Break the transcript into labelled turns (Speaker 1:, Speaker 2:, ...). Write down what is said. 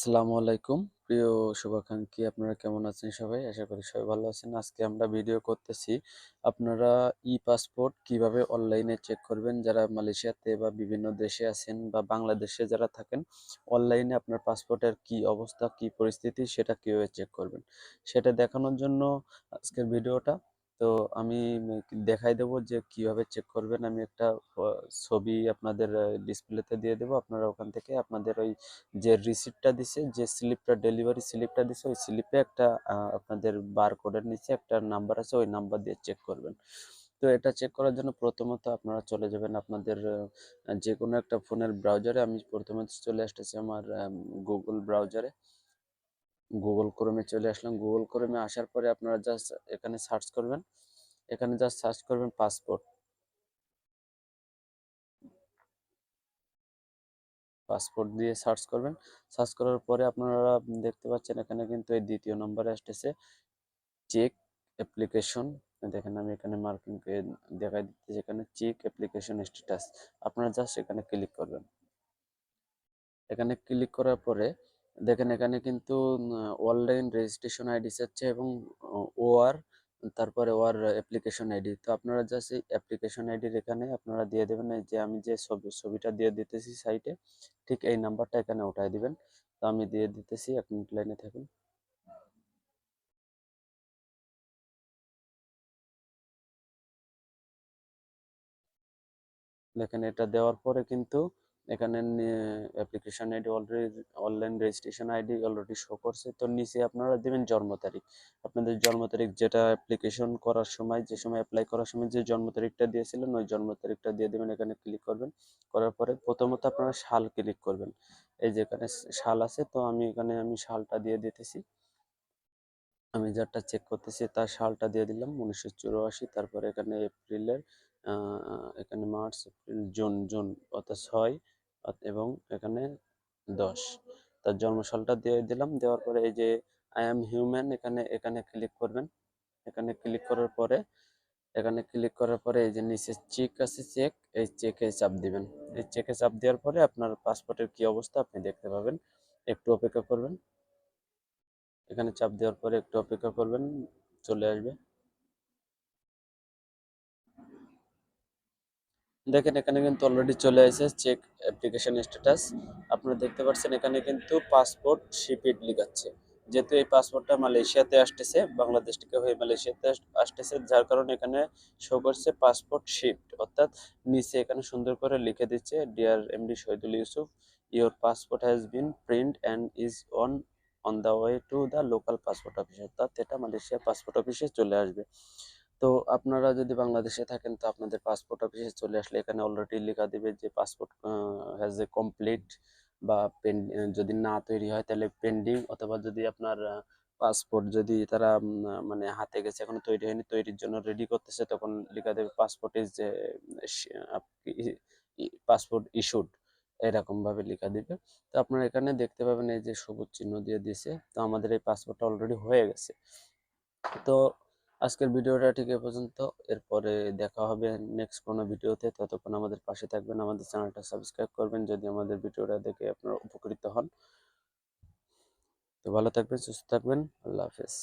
Speaker 1: আসসালামু আলাইকুম। প্রিয় শুভাকাঙ্ক্ষী, আপনারা কেমন আছেন সবাই? আশা করি সবাই ভালো আছেন। আজকে আমরা ভিডিও করতেছি আপনারা ই পাসপোর্ট কীভাবে অনলাইনে চেক করবেন? যারা মালয়েশিয়াতে বা বিভিন্ন দেশে আছেন বা বাংলাদেশে যারা থাকেন, অনলাইনে আপনার পাসপোর্টের কি অবস্থা, কি পরিস্থিতি, সেটা কীভাবে চেক করবেন? সেটা দেখানোর জন্য আজকের ভিডিওটা তো আমি দেখাই দেবো যে কীভাবে চেক করবেন। আমি একটা ছবি আপনাদের ডিসপ্লেতে দিয়ে দেবো। আপনারা ওখান থেকে আপনাদের ওই যে রিসিপ্টটা দিছে, যে স্লিপটা ডেলিভারি স্লিপটা দিছে, ওই স্লিপে একটা আপনাদের বারকোডের নিচে একটা নাম্বার আছে, ওই নাম্বার দিয়ে চেক করবেন। তো এটা চেক করার জন্য প্রথমত আপনারা চলে যাবেন আপনাদের যে কোনো একটা ফোনের ব্রাউজারে আমি প্রথমে চলে আসতেছি আমার গুগল ব্রাউজারে গুগল ক্রোমে চলে আসলাম। গুগল ক্রোমে আসার পরে আপনারা জাস্ট এখানে সার্চ করবেন। এখানে জাস্ট সার্চ করবেন পাসপোর্ট পাসপোর্ট দিয়ে সার্চ করবেন। সার্চ করার পরে আপনারা দেখতে পাচ্ছেন এখানে কিন্তু এই দ্বিতীয় নম্বরে আসতেছে। চেক অ্যাপ্লিকেশন দেখেন আমি এখানে মার্কিং দেখাই দিচ্ছি এখানে চেক অ্যাপ্লিকেশন স্ট্যাটাস আপনারা জাস্ট এখানে ক্লিক করবেন। এখানে ক্লিক করার পরে দেখেন এখানে কিন্তু অনলাইন রেজিস্ট্রেশন আইডি চাচ্ছে এবং ওআর তারপরে ওয়ার অ্যাপ্লিকেশন আইডি তো আপনারা জাস্ট এই অ্যাপ্লিকেশন আইডির এখানে আপনারা দিয়ে দেবেন, এই যে আমি যে ছবি, ছবিটা দিয়ে দিতেছি সাইটে ঠিক এই নাম্বারটা এখানে উঠাই দিবেন। তো আমি দিয়ে দিতেছি এক মিনিট লাইনে থাকুন। দেখেন এটা দেওয়ার পরে কিন্তু এখানে application ID already online registration ID already show করছে। তো নিচে আপনারা দেবেন জন্ম তারিখ। আপনাদের জন্ম তারিখ যেটা অ্যাপ্লিকেশন করার সময়, যে সময় অ্যাপ্লাই করার সময় যে জন্ম তারিখটা দিয়েছিলেন, ওই জন্ম তারিখটা দিয়ে দেবেন, এখানে ক্লিক করবেন। করার পরে প্রথমত আপনারা সাল ক্লিক করবেন। এই যে এখানে সাল আছে, তো আমি এখানে আমি সালটা দিয়ে দিতেছি। আমি যারটা চেক করতেছি, তার সালটা দিয়ে দিলাম উনিশশো চুরাশি, তারপরে এখানে এপ্রিলের এখানে মার্চ, এপ্রিল, জুন জুন, অর্থাৎ ছয় এবং এখানে দশ। তার জন্মসালটা দিয়ে দিলাম দেওয়ার পরে এই যে আই এম হিউম্যান এখানে এখানে ক্লিক করবেন। এখানে ক্লিক করার পরে এখানে ক্লিক করার পরে এই যে নিচে চেক আছে চেক এই চেকে চাপ দিবেন। এই চেকে চাপ দেওয়ার পরে আপনার পাসপোর্টের কি অবস্থা আপনি দেখতে পাবেন। একটু অপেক্ষা করবেন। এখানে চাপ দেওয়ার পরে একটু অপেক্ষা করবেন চলে আসবে। দেখেন, এখানে কিন্তু অলরেডি চলে এসেছে চেক অ্যাপ্লিকেশন স্ট্যাটাস আপনারা দেখতে পাচ্ছেন, এখানে কিন্তু পাসপোর্ট শিপিড লিখাচ্ছে। যেহেতু এই পাসপোর্টটা মালয়েশিয়াতে আসতেছে, বাংলাদেশ থেকে হয়ে মালয়েশিয়াতে আসতেছে, যার কারণে এখানে শো করছে পাসপোর্ট শিফট অর্থাৎ নিচে এখানে সুন্দর করে লিখে দিচ্ছে dear MD Shahidul Yusuf your passport has been print and is on on the way to the local passport office অর্থাৎ এটা মালয়েশিয়া পাসপোর্ট অফিসে চলে আসবে। তো আপনারা যদি বাংলাদেশে থাকেন, তো আপনাদের পাসপোর্ট অফিসে চলে আসলে এখানে অলরেডি লেখা দিবে যে পাসপোর্ট হ্যাজ এ কমপ্লিট বা যদি না তৈরি হয় তাহলে পেন্ডিং অথবা যদি আপনার পাসপোর্ট যদি তারা মানে হাতে গেছে, এখনও তৈরি হয়নি, তৈরির জন্য রেডি করতেছে, তখন লেখা দেবে পাসপোর্ট ইজ যে পাসপোর্ট ইস্যুড এরকম ভাবে লেখা দিবে। তো আপনারা এখানে দেখতে পাবেন এই যে সবুজ চিহ্ন দিয়ে দিছে তো আমাদের এই পাসপোর্টটা অলরেডি হয়ে গেছে। তো আজকের ভিডিওটা ঠিক এ পর্যন্ত। এরপরে দেখা হবে নেক্সট কোনো ভিডিওতে। ততক্ষণ আমাদের পাশে থাকবেন। আমাদের চ্যানেলটা সাবস্ক্রাইব করবেন যদি আমাদের ভিডিওটা দেখে আপনারা উপকৃত হন। তো ভালো থাকবেন, সুস্থ থাকবেন। আল্লাহ হাফেজ।